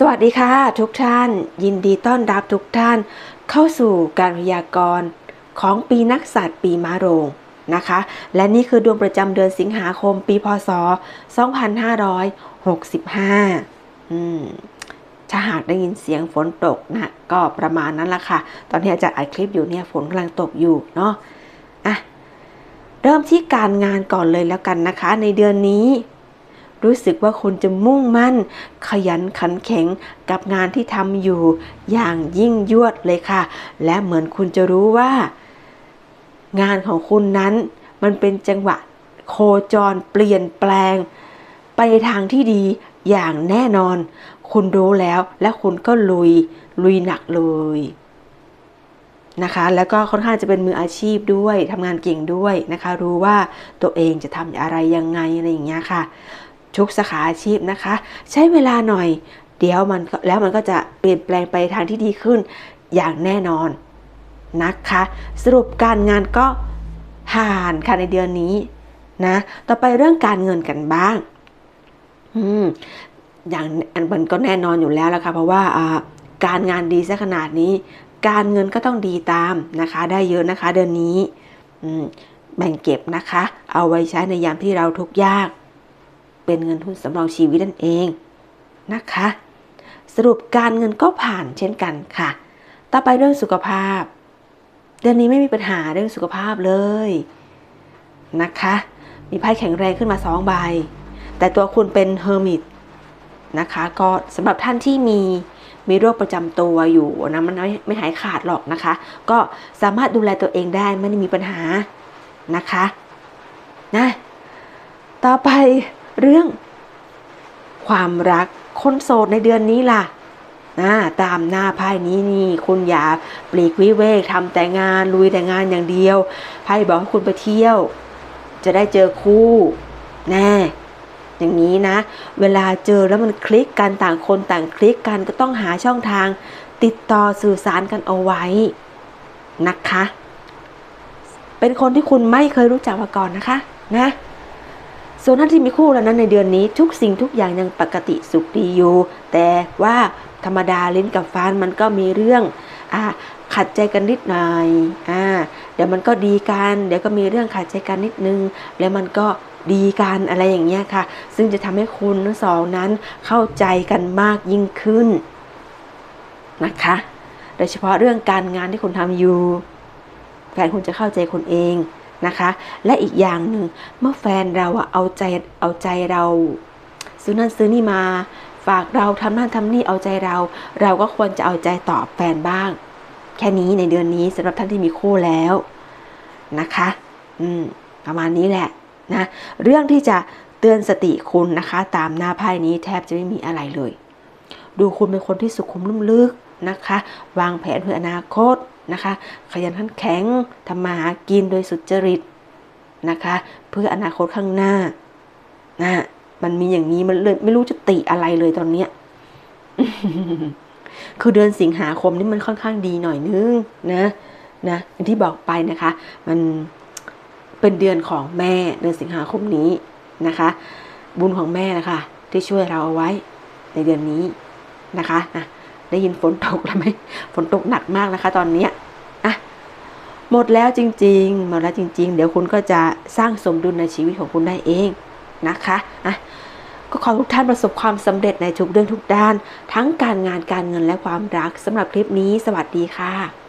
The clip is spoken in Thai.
สวัสดีค่ะทุกท่าน ยินดีต้อนรับทุกท่าน เข้าสู่การพยากรณ์ของปีนักษัตร์ปีมะโรงนะคะ และนี่คือดวงประจำเดือนสิงหาคมปีพศ 2565อืมถ้าหากได้ยินเสียงฝนตกนะก็ประมาณนั้นละค่ะ ตอนนี้อาจารย์อัดคลิปอยู่เนี่ยฝนกำลังตกอยู่เนาะอะเริ่มที่การงานก่อนเลยแล้วกันนะคะ ในเดือนนี้ รู้สึกว่าคุณจะมุ่งมั่น ขยันขันแข็งกับงานที่ทำอยู่ อย่างยิ่งยวดเลยค่ะ และเหมือนคุณจะรู้ว่า งานของคุณนั้น มันเป็นจังหวะโคจรเปลี่ยนแปลง ไปทางที่ดีอย่างแน่นอน คุณรู้แล้วและคุณก็ลุย ลุยหนักเลยนะคะแล้วก็ค่อนข้างจะเป็นมืออาชีพด้วยทำงานเก่งด้วยนะคะ รู้ว่าตัวเองจะทำอะไรยังไงอะไรอย่างเงี้ยค่ะ ทุกสาขาอาชีพนะคะ ใช้เวลาหน่อย เดี๋ยวมันแล้วมันก็จะเปลี่ยนแปลงไปทางที่ดีขึ้นอย่างแน่นอนนะคะ สรุปการงานก็ผ่านค่ะในเดือนนี้นะต่อไปเรื่องการเงินกันบ้าง อืมอย่างอันมันก็แน่นอนอยู่แล้วละค่ะเพราะว่าการงานดีซะขนาดนี้ การเงินก็ต้องดีตามนะคะ ได้เยอะนะคะ เดือนนี้แบ่งเก็บนะคะ เอาไว้ใช้ในยามที่เราทุกข์ยาก เป็นเงินทุนสำรองชีวิตนั่นเองนะคะ สรุปการเงินก็ผ่านเช่นกันค่ะ ต่อไปเรื่องสุขภาพ เดือนนี้ไม่มีปัญหาเรื่องสุขภาพเลยนะคะ มีไพ่แข็งแรงขึ้นมาสองใบ แต่ตัวคุณเป็นเฮอร์มิตนะคะ ก็สำหรับท่านที่มีมีโรคประจำตัวอยู่นะมันไม่ไม่หายขาดหรอกนะคะ ก็สามารถดูแลตัวเองได้ไม่ได้มีปัญหานะคะนะต่อไป รื่อง ความรักคนโสดในเดือนนี้ล่ะนะตามหน้าไพ่นี้นี่คุณอย่าปลีกวิเวกทำแต่งานลุยแต่งานอย่างเดียวไพ่บอกให้คุณไปเที่ยว จะได้เจอคู่แน่อย่างนี้นะ เวลาเจอแล้วมันคลิกกันต่างคนต่างคลิกกันก็ต้องหาช่องทาง ติดต่อสื่อสารกันเอาไว้นะคะ เป็นคนที่คุณไม่เคยรู้จักมาก่อนนะคะ นะ ส่วนท่านที่มีคู่แล้วนั้นในเดือนนี้ทุกสิ่งทุกอย่างยังปกติสุขดีอยู่ แต่ว่าธรรมดาลิ้นกับฟันมันก็มีเรื่องอ่าขัดใจกันนิดหน่อยอ่าเดี๋ยวมันก็ดีกัน เดี๋ยวก็มีเรื่องขัดใจกันนิดนึง แล้วมันก็ดีกันอะไรอย่างเงี้ยค่ะ ซึ่งจะทำให้คุณทั้งสองนั้นเข้าใจกันมากยิ่งขึ้นนะคะ โดยเฉพาะเรื่องการงานที่คุณทำอยู่แฟนคุณจะเข้าใจคุณเอง นะคะ และอีกอย่างหนึ่งเมื่อแฟนเราเอาใจเอาใจเรา ซื้อนั่นซื้อนี่มาฝากเราทำนั่นทำนี่เอาใจเรา เราก็ควรจะเอาใจตอบแฟนบ้าง แค่นี้ในเดือนนี้สำหรับท่านที่มีคู่แล้วนะคะ อืม ประมาณนี้แหละนะ เรื่องที่จะเตือนสติคุณนะคะ ตามหน้าไพ่นี้แทบจะไม่มีอะไรเลย ดูคุณเป็นคนที่สุขุมลุ่มลึกนะคะ วางแผนเพื่ออนาคต นะคะ ขยันขันแข็งทำมาหากินโดยสุจริตนะคะ เพื่ออนาคตข้างหน้านะมันมีอย่างนี้มันเลยไม่รู้จะติอะไรเลยตอนเนี้ยคือเดือนสิงหาคมนี่มันค่อนข้างดีหน่อยนึงนะนะอย่างที่บอกไปนะคะ มันเป็นเดือนของแม่เดือนสิงหาคมนี้นะคะ บุญของแม่นะคะ ที่ช่วยเราเอาไว้ในเดือนนี้นะคะนะ ได้ยินฝนตกแล้วไหมฝนตกหนักมากนะคะ ตอนนี้อะหมดแล้วจริงๆหมดแล้วจริง ๆ เดี๋ยวคุณก็จะสร้างสมดุลในชีวิตของคุณได้เองนะคะอะก็ขอทุกท่านประสบความสำเร็จในทุกเรื่องทุกด้าน ทั้งการงานการเงินและความรักสำหรับคลิปนี้ สวัสดีค่ะ